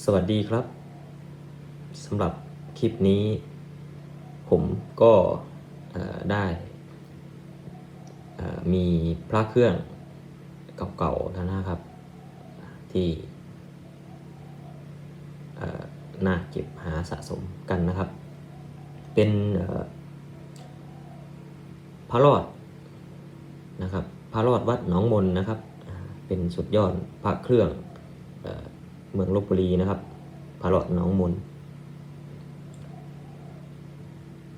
สวัสดีครับสำหรับคลิปนี้ ผมก็ได้มีพระเครื่องเก่าๆนะนะครับ ที่น่าเก็บหาสะสมกันนะครับ เป็นพระรอดนะครับพระรอดวัดหนองมนนะครับ เป็นสุดยอดพระเครื่อง เมืองลบบุรีนะครับพระรอดหนองมน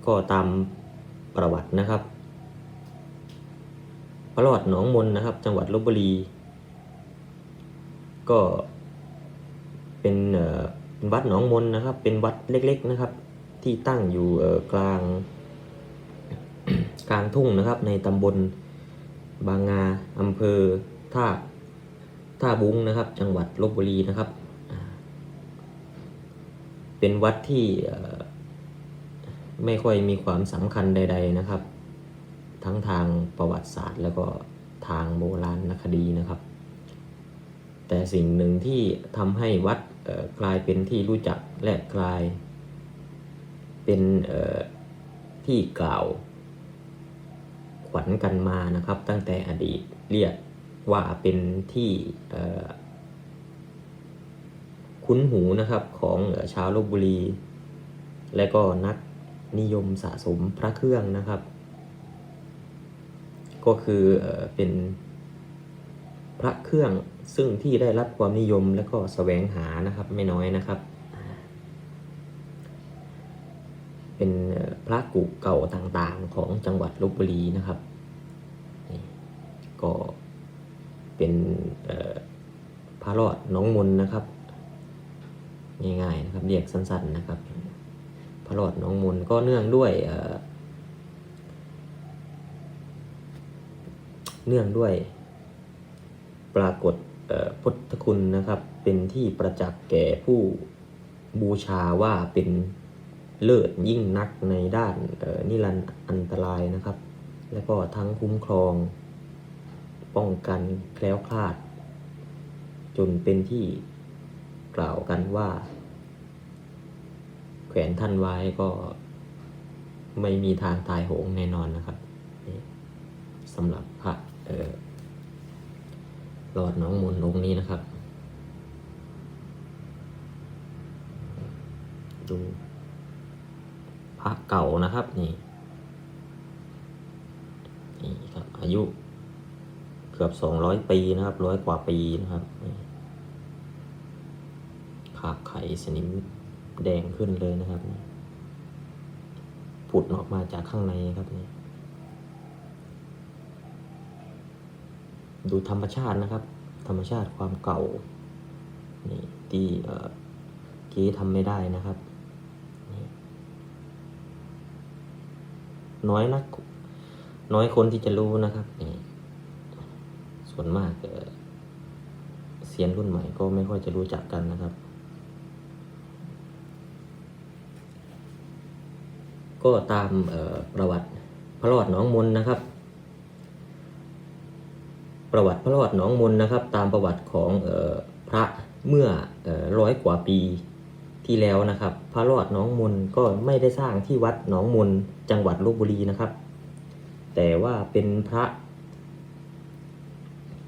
ก็ตามประวัตินะครับพระรอดหนองมนนะครับ จังหวัดลบบุรี ก็เป็นเป็นวัดหนองมนนะครับ เป็นวัดเล็ก ๆนะครับ ที่ตั้งอยู่กลาง กลางทุ่งนะครับ ในตำบลบางงาอำเภอท่าท่าบุ้งนะครับ จังหวัดลบบุรีนะครับ เป็นวัดที่ไม่ค่อยมีความสำคัญใด ๆนะครับ ทั้งทางประวัติศาสตร์ แล้วก็ทางโบราณคดีนะครับ แต่สิ่งหนึ่งที่ทำให้วัดกลายเป็นที่รู้จักและกลาย เป็นที่กล่าวขวัญกันมานะครับ ตั้งแต่อดีตเรียกว่าเป็นที่ คุ้นหูนะครับของเอ่อชาวลบบุรี และก็นักนิยมสะสมพระเครื่องนะครับ ก็คือเป็นพระเครื่องซึ่งที่ได้รับความนิยมและก็แสวงหานะครับไม่น้อยนะครับ เป็นพระกุเก่าต่างๆของจังหวัดลบบุรีนะครับ ก็เป็นพระรอดน้องมนนะครับ ง่ายๆนะครับเรียกสั้นๆนะครับ พระรอดน้องมนก็เนื่องด้วยเเนื่องด้วย ปรากฏพุทธคุณนะครับ เป็นที่ประจักษ์แก่ผู้บูชาว่าเป็นเลิศยิ่งนักในด้านนิรันดร์อันตรายนะครับ และก็ทั้งคุ้มครอง ป้องกันแคล้วคลาด จนเป็นที่ กล่าวกันว่า แขวนท่านไว้ก็ไม่มีทางตายโหงแน่นอนนะครับสำหรับพระหลอดน้องมนองนี้นะครับ ดูพระเก่านะครับนี่นี่ครับอายุเกือบสองร้อยปีนะครับร้อยกว่าปีนะครับนี่ ขาบไข่สนิมแดงขึ้นเลยนะครับผุดออกมาจากข้างในครับนี่ดูธรรมชาตินะครับ ธรรมชาติความเก่านี่ที่เอ่อกี้ทำไม่ได้นะครับน,น้อยนัก น้อยคนที่จะรู้นะครับนี่ส่วนมากเอ่อเซียนรุ่นใหม่ก็ไม่ค่อยจะรู้จักกันนะครับ ก็ตามประวัติพระรอดหนองมนนะครับ ประวัติพระรอดหนองมนนะครับ ตามประวัติของออพระเมื่ออร้อยกว่าปีที่แล้วนะครับ พระรอดหนองมนก็ไม่ได้สร้างที่วัดหนองมนจังหวัดลบบุรีนะครับ แต่ว่าเป็นพระ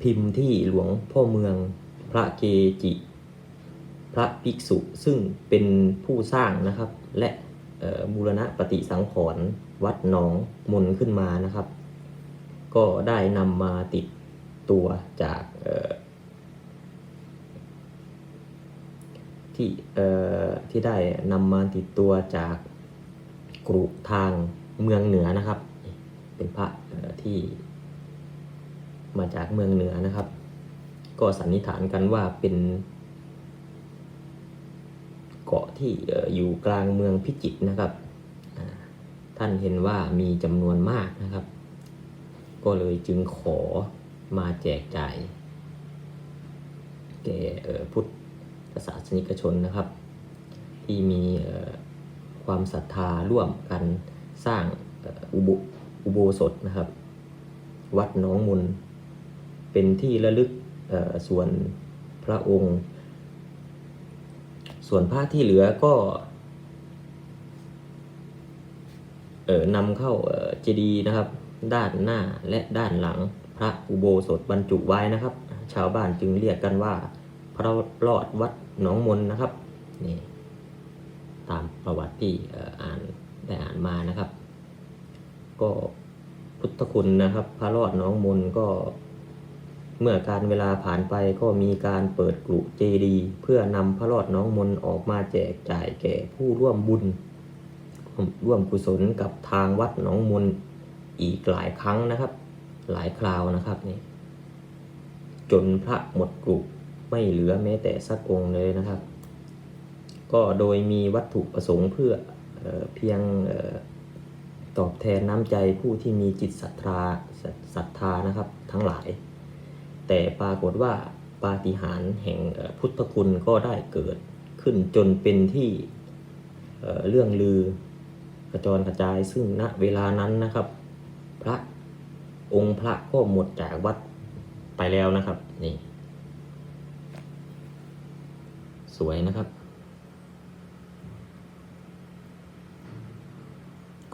พิมพ์ที่หลวงพ่อเมืองพระเกจิ พระภิกษุซึ่งเป็นผู้สร้างนะครับและ บูรณะปฏิสังขรณ์วัดหนองมนขึ้นมานะครับ ก็ได้นำมาติดตัวจากที่ที่ได้นำมาติดตัวจากกรุทางเมืองเหนือนะครับ เป็นพระที่มาจากเมืองเหนือนะครับ ก็สันนิษฐานกันว่าเป็น ที่อยู่กลางเมืองพิจิตรนะครับ ท่านเห็นว่ามีจำนวนมากนะครับ ก็เลยจึงขอมาแจกจ่ายแก่พุทธศาสนิกชนนะครับ ที่มีความศรัทธาร่วมกันสร้างอุโบอุโบสถนะครับ วัดน้องมุนเป็นที่ระลึกส่วนพระองค์ ส่วนผ้าที่เหลือก็เออนำเข้าเจดีย์นะครับ ด้านหน้าและด้านหลังพระอุโบสถบรรจุไว้นะครับ ชาวบ้านจึงเรียกกันว่า พระรอดวัดหนองมนนะครับนี่ตามประวัติที่อ่านได้อ่านมานะครับ ก็พุทธคุณนะครับ พระรอดหน้องมนก็ เมื่อการเวลาผ่านไปก็มีการเปิดกรุเจดีเพื่อนำพระรอดน้องมนออกมาแจกจ่ายแก่ผู้ร่วมบุญ ร่วมกุศลกับทางวัดหนองมนอีกหลายครั้งนะครับ หลายคราวนะครับนี่จนพระหมดกรุไม่เหลือแม้แต่สักองค์เลยนะครับ ก็โดยมีวัตถุประสงค์เพื่อเออเพียงออตอบแทนน้ำใจผู้ที่มีจิตศรัทธาศรัทธานะครับทั้งหลาย แต่ปรากฏว่าปาฏิหาริย์แห่งพุทธคุณก็ได้เกิดขึ้นจนเป็นที่เเรื่องลือกระจรกระจายซึ่งณเวลานั้นนะครับ พระองค์พระก็หมดจากวัดไปแล้วนะครับนี่สวยนะครับ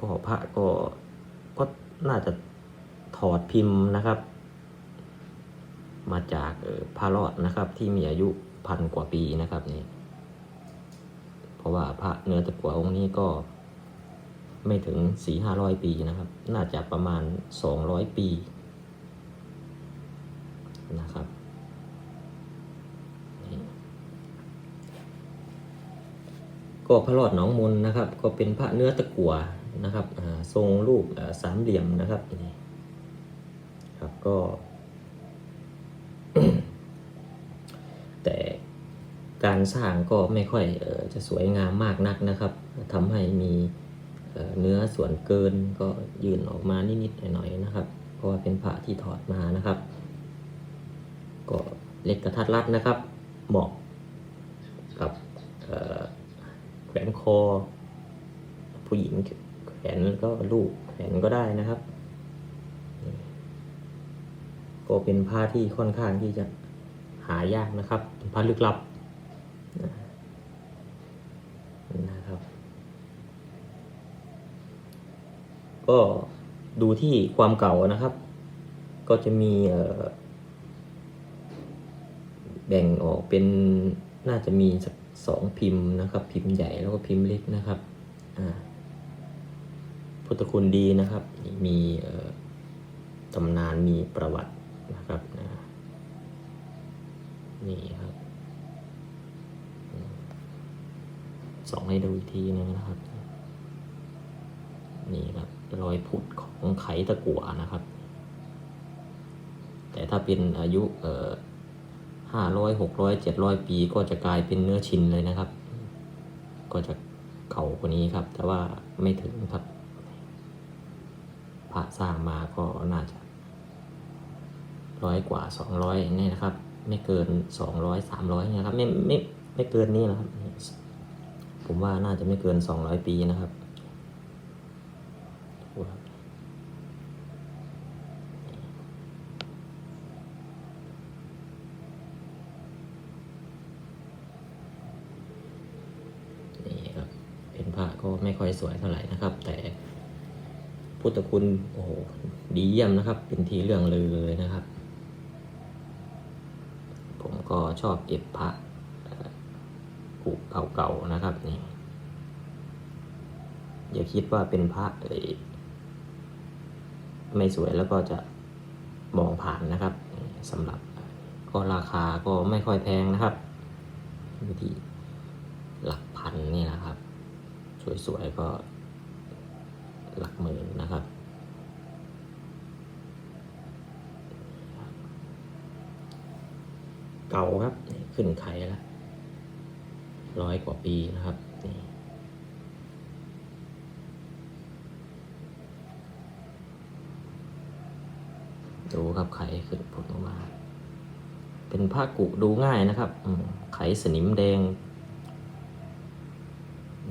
ก็พระก็ก็น่าจะถอดพิมพ์นะครับ มาจากพระรอดนะครับ ที่มีอายุพันกว่าปีนะครับนี่เพราะว่าพระเนื้อตะกั่วองค์นี้ก็ไม่ถึงสี่ห้าร้อยปีนะครับ น่าจะประมาณสองร้อยปีนะครับก็พระรอดหนองมนนะครับ ก็เป็นพระเนื้อตะกั่วนะครับทรงรูปสามเหลี่ยมนะครับนี่ครับก็ แต่ การสร้างก็ไม่ค่อยออจะสวยงามมากนักนะครับทำให้มีเนื้อส่วนเกินก็ยื่นออกมานิดๆหน่อยๆนะครับ เพราะว่าเป็นพระที่ถอดมานะครับ ก็เล็กกระทัดรัดนะครับ เหมาะกับแขวนคอ ผู้หญิงแขวนก็ลูกแขวนก็ได้นะครับ ก็เป็นผ้าที่ค่อนข้างที่จะหายากนะครับ ผ้าลึกลับ นะครับ ก็ดูที่ความเก่านะครับ ก็จะมีแบ่งออกเป็นน่าจะมีสักสองพิมพ์นะครับ พิมพ์ใหญ่แล้วก็พิมพ์เล็กนะครับพุทธคุณดีนะครับ มีตำนานมีประวัตินะครับนี่ครับอืม สองให้ดูอีกทีนึงนะครับ นี่ครับรอยผุดของไขตะกั่วนะครับ แต่ถ้าเป็นอายุเอ่อห้าร้อยหกร้อยเจ็ดร้อยปีก็จะกลายเป็นเนื้อชิ้นเลยนะครับ ก็จะเก่ากว่านี้ครับ แต่ว่าไม่ถึงครับพระสร้างมาก็น่าจะร้อยกว่าสองร้อยนี่นะครับ ไม่เกินสองร้อยสามร้อยนะครับ ไม่ไม่ไม่เกินนี่นะครับ ผมว่าน่าจะไม่เกินสองร้อยปีนะครับนี่ครับเป็นพระก็ไม่ค่อยสวยเท่าไหร่นะครับ แต่พุทธคุณโอ้โหดีเยี่ยมนะครับ เป็นทีเรื่องลือเลยนะครับ ผมก็ชอบเก็บพระ กุเก่าๆนะครับนี่อย่าคิดว่าเป็นพระเอยไม่สวยแล้วก็จะมองผ่านนะครับสำหรับก็ราคาก็ไม่ค่อยแพงนะครับอยู่ที่หลักพันนี่นะครับ สวยๆก็หลักหมื่นนะครับ เก่าครับขึ้นไขแล้ว ร้อยกว่าปีนะครับนี่ดูครับไขขึ้นผลออกมา เป็นผ้ากุดูง่ายนะครับไขสนิมแดง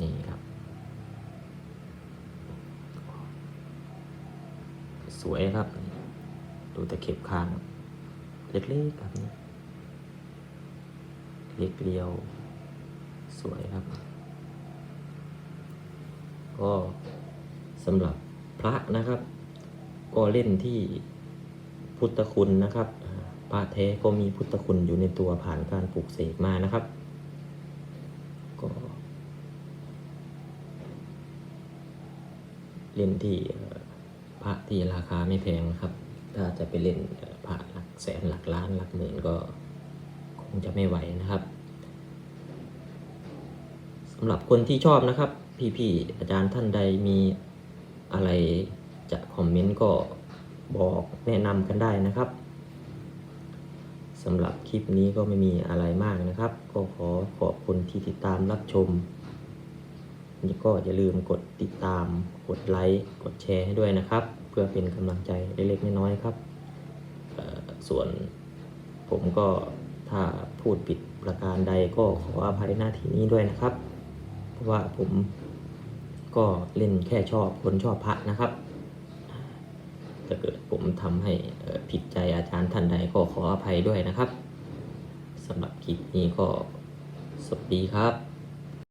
นี่ครับ สวยครับ ดูตะเข็บข้าง เล็กๆแบบนี้ เล็กเรียว สวยครับ ก็สำหรับพระนะครับ ก็เล่นที่พุทธคุณนะครับพระแท้ก็มีพุทธคุณอยู่ในตัวผ่านการปลูกเสกมานะครับ ก็ เล่นที่พระที่ราคาไม่แพงนะครับ ถ้าจะไปเล่นพระหลักแสนหลักล้านหลักหมื่นก็คงจะไม่ไหวนะครับำหรับคนที่ชอบนะครับ พี่ๆอาจารย์ท่านใดมีอะไรจะคอมเมนต์ก็บอกแนะนำกันได้นะครับสำหรับคลิปนี้ก็ไม่มีอะไรมากนะครับ ก็ขอขอบคุณที่ติดตามรับชมนี่ก็อย่าลืมกดติดตาม กดไลค์ กดแชร์ให้ด้วยนะครับ เพื่อเป็นกำลังใจเล็กๆน้อยๆครับ ส่วนผมก็ถ้าพูดผิดประการใดก็ขออภัยหน้าที่นี้ด้วยนะครับ ราะว่าผมก็เล่นแค่ชอบคนชอบพระนะครับถ้าเกิดผมทำให้ผิดใจอาจารย์ท่านใดก็ขออภัยด้วยนะครับสำหรับคลิปนี้ก็สวัสดีครับ